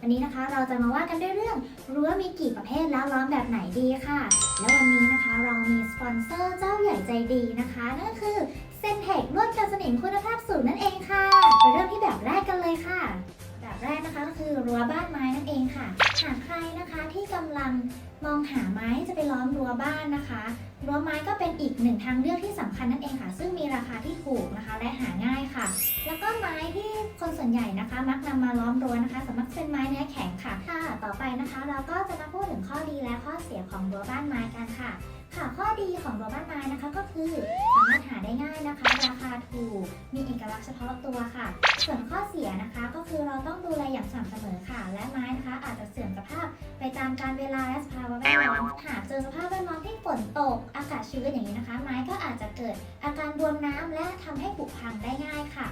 วันนี้นะคะเราจะมาว่ากันด้วยเรื่องรั้วมีกี่ประเภทแล้วล้อมแบบไหนดีค่ะ และวันนี้นะคะเรามีสปอนเซอร์เจ้าใหญ่ใจดีนะคะนั่นก็คือเซนเทคลวดกันสนิมคุณภาพสูงนั่นเองค่ะไปเริ่มที่แบบแรกกันเลยค่ะ แบบแรกนะคะก็คือรั้วบ้าน หากใครนะคะที่กำลังมองหาไม้จะไปล้อมรั้วบ้านนะคะรั้วไม้ก็เป็นอีกหนึ่งทางเลือกที่สำคัญนั่นเองค่ะ ซึ่งมีราคาที่ถูกนะคะและหาง่ายค่ะ แล้วก็ไม้ที่คนส่วนใหญ่นะคะ มักนำมาล้อมรั้วนะคะสามารถเป็นไม้เนื้อแข็งค่ะค่ะ ต่อไปนะคะ เราก็จะมาพูดถึงข้อดีและข้อเสียของรั้วบ้านไม้กันค่ะ ค่ะข้อดีของรั้วบ้านไม้นะคะก็คือ เอกลักษณ์เฉพาะตัวค่ะ ส่วนข้อเสียนะคะ ก็คือเราต้องดูแลอย่างสม่ำเสมอค่ะ และไม้นะคะ อาจจะเสื่อมสภาพไปตามการเวลาและสภาวะแวดล้อมหากเจอสภาพแวดล้อมที่ฝนตก อากาศชื้นอย่างนี้นะคะ ไม้ก็อาจจะเกิดอาการบวมน้ำและทำให้ผุพังได้ง่ายค่ะ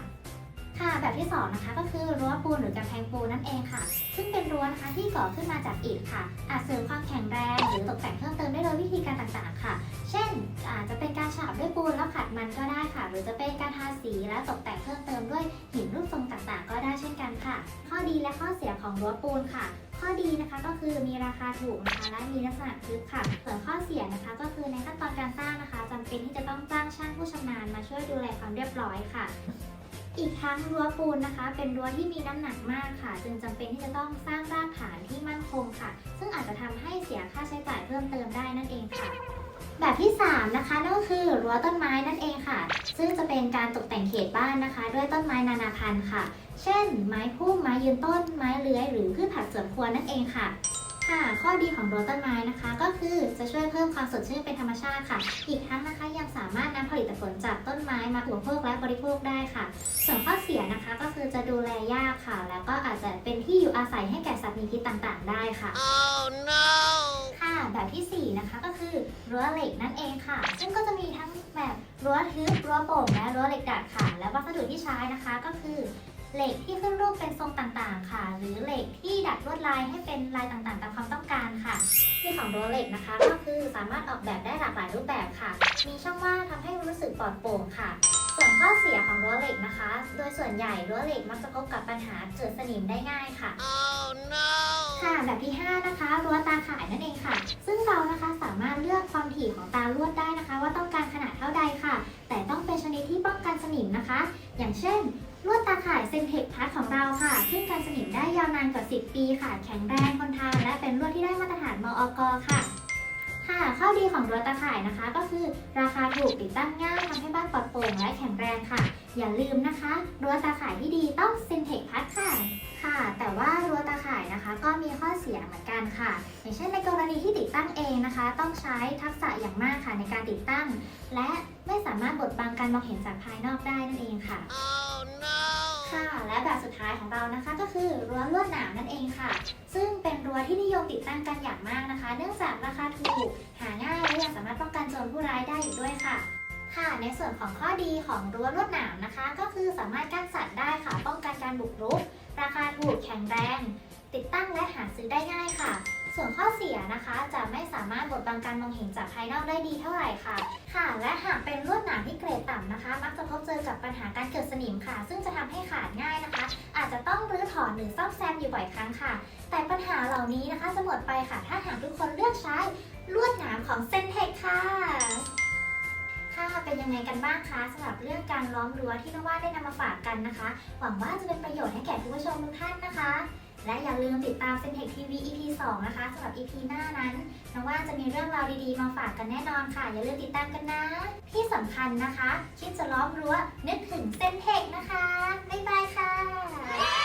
ค่ะแบบที่สองนะคะก็คือรั้วปูนหรือกำแพงปูนนั่นเองค่ะ ซึ่งเป็นรั้วนะคะที่ก่อขึ้นมาจากอิฐค่ะ อาจเสริมความแข็งแรงหรือตกแต่งเพิ่มเติมได้โดยวิธีการต่างๆค่ะ เช่นอาจจะเป็นการฉาบด้วยปูนแล้วขัดมันก็ หรือจะเป็นการทาสีและตกแต่งเพิ่มเติมด้วยหินรูปทรงต่างๆ ก็ได้เช่นกันค่ะ ข้อดีและข้อเสียของรั้วปูนค่ะข้อดีนะคะก็คือมีราคาถูกนะคะและมีลักษณะทึบค่ะ ส่วนข้อเสียนะคะก็คือในขั้นตอนการสร้างนะคะจำเป็นที่จะต้องจ้างช่างผู้ชำนาญมาช่วยดูแลความเรียบร้อยค่ะ อีกทั้งรั้วปูนนะคะ เป็นรั้วที่มีน้ำหนักมากค่ะ จึงจำเป็นที่จะต้องสร้างรากฐานที่มั่นคงค่ะ ซึ่งอาจจะทำให้เสียค่าใช้จ่ายเพิ่มเติมได้นั่นเองค่ะ แบบที่ 3 นะคะ รั้วต้นไม้นั่นเองค่ะ ซึ่งจะเป็นการตกแต่งเขตบ้านนะคะ ด้วยต้นไม้นานาพันธุ์ค่ะ เช่น ไม้พุ่มไม้ยืนต้น ไม้เลื้อย หรือพืชผักสวนครัวนั่นเองค่ะค่ะ ข้อดีของรั้วต้นไม้นะคะ ก็คือจะช่วยเพิ่มความสดชื่นเป็นธรรมชาติค่ะ อีกทั้งนะคะยังสามารถนำผลิตผลจากต้นไม้มาอุปโภคและบริโภคได้ค่ะ ส่วนข้อเสียนะคะก็คือจะดูแลยากค่ะ แล้วก็อาจจะเป็นที่อยู่อาศัยให้แก่สัตว์มีพิษต่างๆ ได้ค่ะ Oh no! ค่ะแบบทีสี่4 นะคะก็คือ รั้วเหล็กนั่นเองค่ะ ซึ่งก็จะมีทั้งแบบรั้วทึบรั้วโป่งและรั้วเหล็กดัดค่ะ และวัสดุที่ใช้นะคะก็คือเหล็กที่ขึ้นรูปเป็นทรงต่างๆ ค่ะ หรือเหล็กที่ดัดลวดลายให้เป็นลายต่างๆ ตามความต้องการค่ะ ที่ของรั้วเหล็กนะคะ ก็คือสามารถออกแบบได้หลากหลายรูปแบบค่ะ มีช่องว่างทำให้รู้สึกปลอดโปร่งค่ะ ส่วนข้อเสียของรั้วเหล็กนะคะ โดยส่วนใหญ่รั้วเหล็กมักจะพบกับปัญหาเกิดสนิมได้ง่ายค่ะ Oh no! ค่ะแบบที่ 5 นะคะรั้วตาข่ายนั่นเองค่ะซึ่ง ลวดได้นะคะ ว่าต้องการขนาดเท่าใดค่ะ แต่ต้องเป็นชนิดที่ป้องกันสนิมนะคะ อย่างเช่น ลวดตาข่ายเซนเทคพาร์ทของเราค่ะ ซึ่งกันสนิมได้ยาวนานกว่า 10 ปีค่ะ แข็งแรงทนทานและเป็นลวดที่ได้มาตรฐานมอกค่ะ ค่ะข้อดีของรั้วตาข่ายนะคะ ก็คือราคาถูกติดตั้งง่ายทำให้บ้านปลอดโปร่งและแข็งแรงค่ะ อย่าลืมนะคะรั้วตาข่ายที่ดีต้องเซนเทคพัทค่ะค่ะ แต่ว่ารั้วตาข่ายนะคะ ก็มีข้อเสียเหมือนกันค่ะ อย่างเช่นในกรณีที่ติดตั้งเองนะคะ ต้องใช้ทักษะอย่างมากค่ะในการติดตั้ง และไม่สามารถบดบังการมองเห็นจากภายนอกได้นั่นเองค่ะ Oh no! ค่ะ และแบบสุดท้ายของเรานะคะก็คือรั้วลวดหนามนั่นเองค่ะ ซึ่งเป็นรั้วที่นิยมติดตั้งกันอย่างมากนะคะ เนื่องจากราคาถูก หาง่ายและยังสามารถป้องกันโจรผู้ร้ายได้อีกด้วยค่ะ ค่ะ ในส่วนของข้อดีของรั้วลวดหนามนะคะ ก็คือสามารถกั้นสัตว์ได้ค่ะ ป้องกันการบุกรุก ราคาถูกแข็งแรง ติดตั้งและหาซื้อได้ง่ายค่ะ ส่วนข้อเสียนะคะจะไม่สามารถบดบังการมองเห็นจากภายนอกได้ดีเท่าไหร่ค่ะ ค่ะ และหากเป็นลวดหนามที่เกรดต่ำนะคะ มักจะพบเจอกับปัญหาการเกิดสนิมค่ะ ซึ่งจะทำให้ขาดง่ายนะคะ อาจจะต้องรื้อถอนหรือซ่อมแซมอยู่บ่อยครั้งค่ะ แต่ปัญหาเหล่านี้นะคะจะหมดไปค่ะ ถ้าหากทุกคนเลือกใช้ลวดหนามของเซนเทคค่ะค่ะเป็นยังไงกันบ้างคะสำหรับเรื่องการล้อมรั้วที่น้อว่าได้นำมาฝากกันนะคะ หวังว่าจะเป็นประโยชน์ให้แก่ผู้ชมทุกท่านนะคะ และอย่าลืมติดตาม f i n t e c h TV EP 2 นะคะสำหรับ EP หน้านั้นน้องว่าจะมีเรื่องราวดีๆ มาฝากกันแน่นอนค่ะ อย่าลืมติดตามกันนะ ที่สำคัญนะคะ คิดจะล้อมรั้วนึกถึงเซนเทคนะคะ บ๊ายบายค่ะ